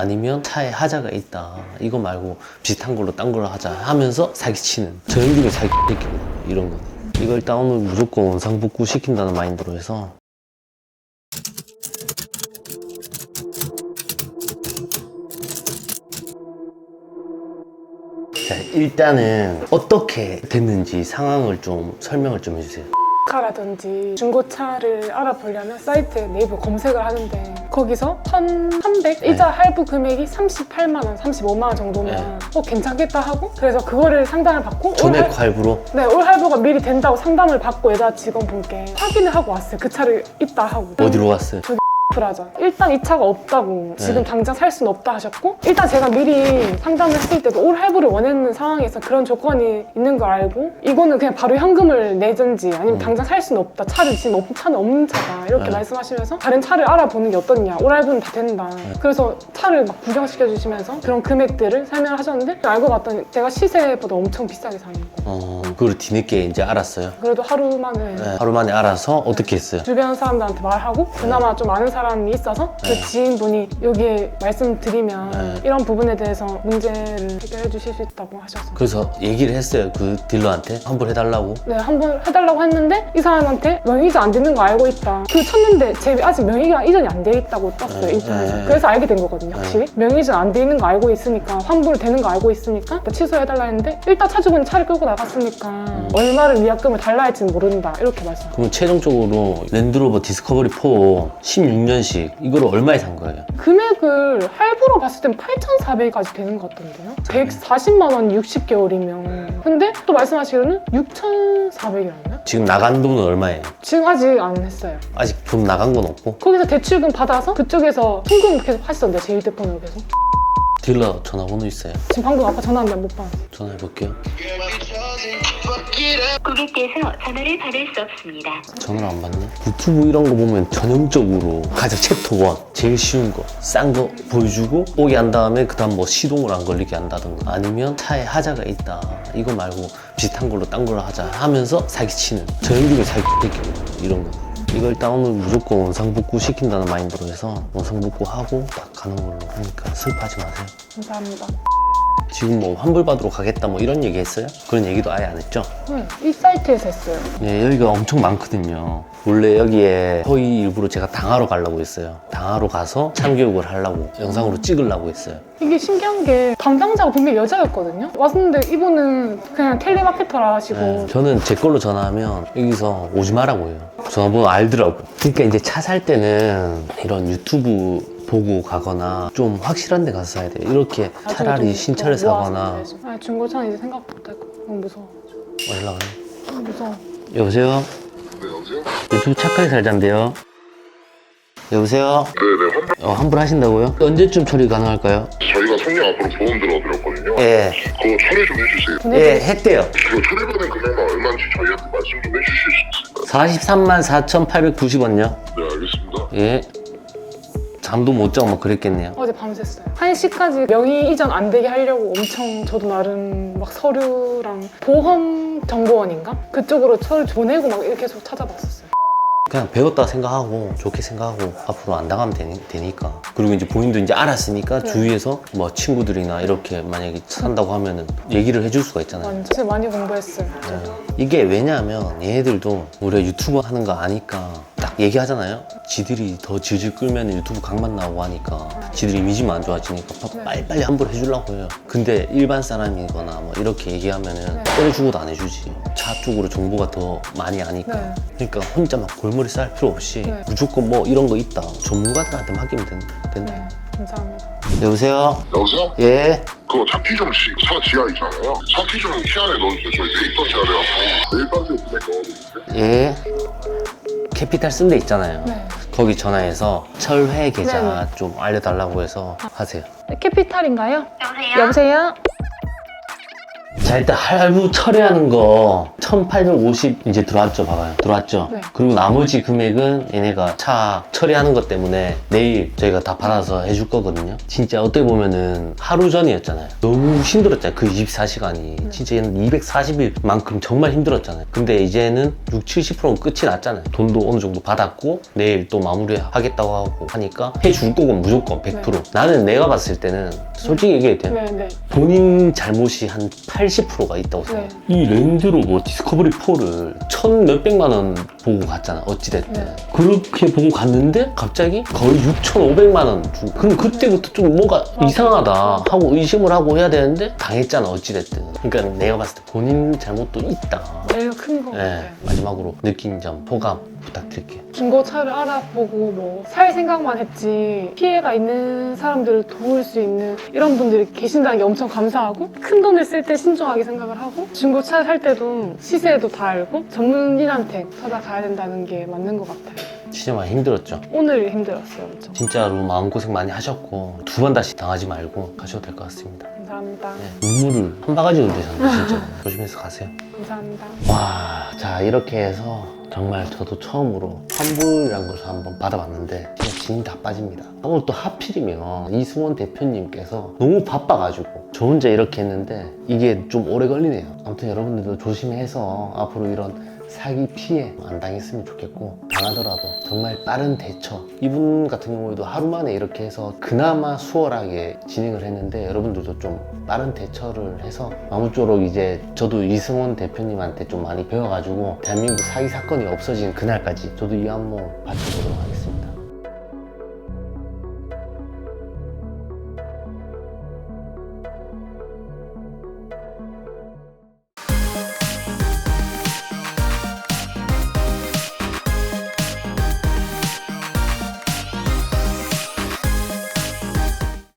아니면 차에 하자가 있다. 이거 말고 비슷한 걸로 딴 걸로 하자 하면서 사기치는 전형적인 사기 새끼입니다. 이런 거. 이거 일단 오늘 무조건 원상복구 시킨다는 마인드로 해서 자, 일단은 어떻게 됐는지 상황을 좀 설명을 좀 해주세요. 카라든지 중고차를 알아보려면 사이트에 네이버 검색을 하는데 거기서 1,300 이자 할부 금액이 38만 원, 35만 원 정도면 네. 어 괜찮겠다 하고 그래서 그거를 상담을 받고 올 전액 할- 할부로 네, 올 할부가 미리 된다고 상담을 받고 여자 직원분께 확인을 하고 왔어요. 그 차를 있다 하고. 어디로 갔어요? 프라자. 일단 이 차가 없다고 지금 네. 당장 살 수는 없다 하셨고 일단 제가 미리 상담을 했을 때도 올 할부를 원했는 상황에서 그런 조건이 있는 걸 알고 이거는 그냥 바로 현금을 내든지 아니면 음. 당장 살 수는 없다 차를 지금 없, 차는 없는 차다 이렇게 네. 말씀하시면서 다른 차를 알아보는 게 어떻냐 올 할부는 다 된다 네. 그래서 차를 막 구경시켜 주시면서 그런 금액들을 설명을 하셨는데 알고 봤더니 제가 시세보다 엄청 비싸게 사는 거 어, 그걸 뒤늦게 이제 알았어요. 그래도 하루 만에 네, 하루 만에 알아서 어떻게 했어요? 주변 사람들한테 말하고 그나마 좀 아는 사람 이 있어서 그 네. 지인분이 여기에 말씀드리면 네. 이런 부분에 대해서 문제를 해결해 주실 수 있다고 하셔서 그래서 얘기를 했어요. 그 딜러한테 환불해달라고. 네, 한번 해달라고 했는데 이 사람한테 명의이자 안 되는 거 알고 있다. 그 쳤는데 제 아직 명의가 이전이 안 돼 있다고 떴어요 네, 인터넷에. 네. 그래서 알게 된 거거든요, 확실히. 명의 이전 안 돼 있는 거 알고 있으니까 환불 되는 거 알고 있으니까 일단 취소해달라 했는데 일단 차주분이 차를 끌고 나갔으니까 음. 얼마를 위약금을 달라 할지는 모른다 이렇게 말씀. 그럼 최종적으로 랜드로버 디스커버리 4 16년 식 이거를 얼마에 산 거예요? 금액을 할부로 봤을 땐 8,400까지 되는 것 같던데요? 140만 원 60개월이면 근데 또 말씀하시기로는 6,400이라나요? 지금 나간 돈은 얼마예요? 지금 아직 안 했어요 아직 돈 나간 건 없고 거기서 대출금 받아서 그쪽에서 송금 계속 하시던데 제 휴대폰으로 계속 딜러 전화번호 있어요? 지금 방금 아까 전화한데 못 받았어요 전화해볼게요. 고객께서 전화를 받을 수 없습니다. 전화를 안 받네? 유튜브 이런 거 보면 전형적으로 가장 챕터 1 제일 쉬운 거 싼 거 보여주고 오게 한 다음에 그 다음 뭐 시동을 안 걸리게 한다든가 아니면 차에 하자가 있다 이거 말고 비슷한 걸로 딴 걸로 하자 하면서 사기치는 전형적인 사기 이런 거 일단 오늘 무조건 원상복구 시킨다는 마인드로 해서 원상복구 하고 딱 가는 걸로 하니까 슬퍼하지 마세요. 감사합니다 지금 뭐 환불받으러 가겠다 뭐 이런 얘기 했어요? 그런 얘기도 아예 안 했죠? 네, 이 사이트에서 했어요 네, 여기가 엄청 많거든요. 원래 여기에 거의 일부러 제가 당하러 가려고 했어요. 당하러 가서 참교육을 하려고, 영상으로 찍으려고 했어요. 이게 신기한 게 담당자가 분명히 여자였거든요 왔는데 이분은 그냥 텔레마케터라 하시고 네, 저는 제 걸로 전화하면 여기서 오지 마라고 해요. 전화번호 알더라고. 그러니까 이제 차 살 때는 이런 유튜브 보고 가거나 좀 확실한 데 가서 사야 돼요. 이렇게 나중에 차라리 좀 신차를 더 모아서 사거나 사야지. 아니, 중고차는 이제 생각보다 너무 무서워 연락을 너무 무서워 여보세요? 네, 여보세요? 유튜브 착하게 살잔데요. 여보세요? 네네, 환불 어, 환불하신다고요? 언제쯤 처리 가능할까요? 저희가 성령 앞으로 보험 들어드렸거든요. 예. 그거 처리 좀 해주세요. 예, 했대요. 그거 처리받은 금액만 얼마인지 저희한테 말씀 좀 해주실 수 있을까요? 43만 4,890원요. 네, 알겠습니다. 예. 잠도 못 자고 막 그랬겠네요. 어제 밤샜어요. 1시까지 명의 이전 안 되게 하려고 엄청 저도 나름 막 서류랑 보험 정보원인가? 그쪽으로 서류 보내고 막 이렇게 계속 찾아봤었어요. 그냥 배웠다 생각하고 좋게 생각하고 앞으로 안 당하면 되니, 까 그리고 이제 본인도 이제 알았으니까 네. 주위에서 뭐 친구들이나 이렇게 만약에 산다고 하면은 얘기를 해줄 수가 있잖아요. 완전 진짜 많이 공부했어요. 네. 이게 왜냐하면 얘네들도 우리가 유튜브 하는 거 아니까 딱 얘기하잖아요. 지들이 더 질질 끌면 유튜브 강만 나오고 하니까 지들 이미지만 안 좋아지니까 파- 네. 빨리빨리 환불 해주려고 해요. 근데 일반 사람이거나 뭐 이렇게 얘기하면은 네. 때려주고도 안 해주지. 차 쪽으로 정보가 더 많이 아니까. 네. 그러니까 혼자 막 골머리 쌓을 필요 없이 네. 무조건 뭐 이런 거 있다. 전문가들한테 맡기면 된, 된다. 네, 감사합니다. 여보세요? 여보세요? 예? 그거 좀 시, 차 지하 있잖아요. 차키 좀 시안에 넣어주세요. 저희 데이터 지하 돼갖고 내일 밤새 금액 넣어드릴게요. 예? 캐피탈 쓴 데 있잖아요. 네. 거기 전화해서 철회 계좌 네네. 좀 알려달라고 해서 하세요. 캐피탈인가요? 여보세요? 여보세요? 자 일단 할부 처리하는 거 1850 이제 들어왔죠 봐봐요. 들어왔죠? 네. 그리고 나머지 금액은 얘네가 차 처리하는 것 때문에 내일 저희가 다 받아서 해줄 거거든요. 진짜 어떻게 보면은 하루 전이었잖아요. 너무 힘들었잖아요. 그 24시간이. 진짜 얘는 240일만큼 정말 힘들었잖아요. 근데 이제는 6, 70%는 끝이 났잖아요. 돈도 어느 정도 받았고 내일 또 마무리하겠다고 하고 하니까 해줄 거고 무조건 100% 나는 내가 봤을 때는 솔직히 얘기해도 돼요. 네, 네. 본인 잘못이 한 80%가 있다고 생각해. 네. 이 랜드로버 디스커버리 4를 천 몇백만 원 보고 갔잖아. 어찌됐든. 네. 그렇게 보고 갔는데 갑자기 거의 6,500만 원 주고. 그럼 그때부터 좀 뭐가 이상하다 하고 의심을 하고 해야 되는데 당했잖아. 어찌됐든. 그러니까 내가 봤을 때 본인 잘못도 있다. 제일 큰 거 네. 같아요. 마지막으로 느낀 점, 소감 부탁드릴게요. 중고차를 알아보고 뭐 살 생각만 했지 피해가 있는 사람들을 도울 수 있는 이런 분들이 계신다는 게 엄청 감사하고 큰 돈을 쓸 때 신중하게 생각을 하고 중고차 살 때도 시세도 다 알고 전문인한테 찾아가야 된다는 게 맞는 것 같아요. 진짜 많이 힘들었죠. 오늘 힘들었어요, 엄청. 진짜로 마음고생 많이 하셨고 두 번 다시 당하지 말고 가셔도 될 것 같습니다. 감사합니다. 네, 눈물을 한 바가지 흘리셨네 진짜 조심해서 가세요 감사합니다. 와, 자 이렇게 해서 정말 저도 처음으로 환불이란 것을 한번 받아봤는데 진짜 진이 다 빠집니다. 오늘 또 하필이면 이승원 대표님께서 너무 바빠가지고 저 혼자 이렇게 했는데 이게 좀 오래 걸리네요. 아무튼 여러분들도 조심해서 앞으로 이런 사기 피해 안 당했으면 좋겠고 당하더라도 정말 빠른 대처. 이분 같은 경우에도 하루 만에 이렇게 해서 그나마 수월하게 진행을 했는데 여러분들도 좀 빠른 대처를 해서 아무쪼록 이제 저도 이승원 대표님한테 좀 많이 배워가지고 대한민국 사기 사건이 없어진 그날까지 저도 이 한몫 바쳐보도록 하겠습니다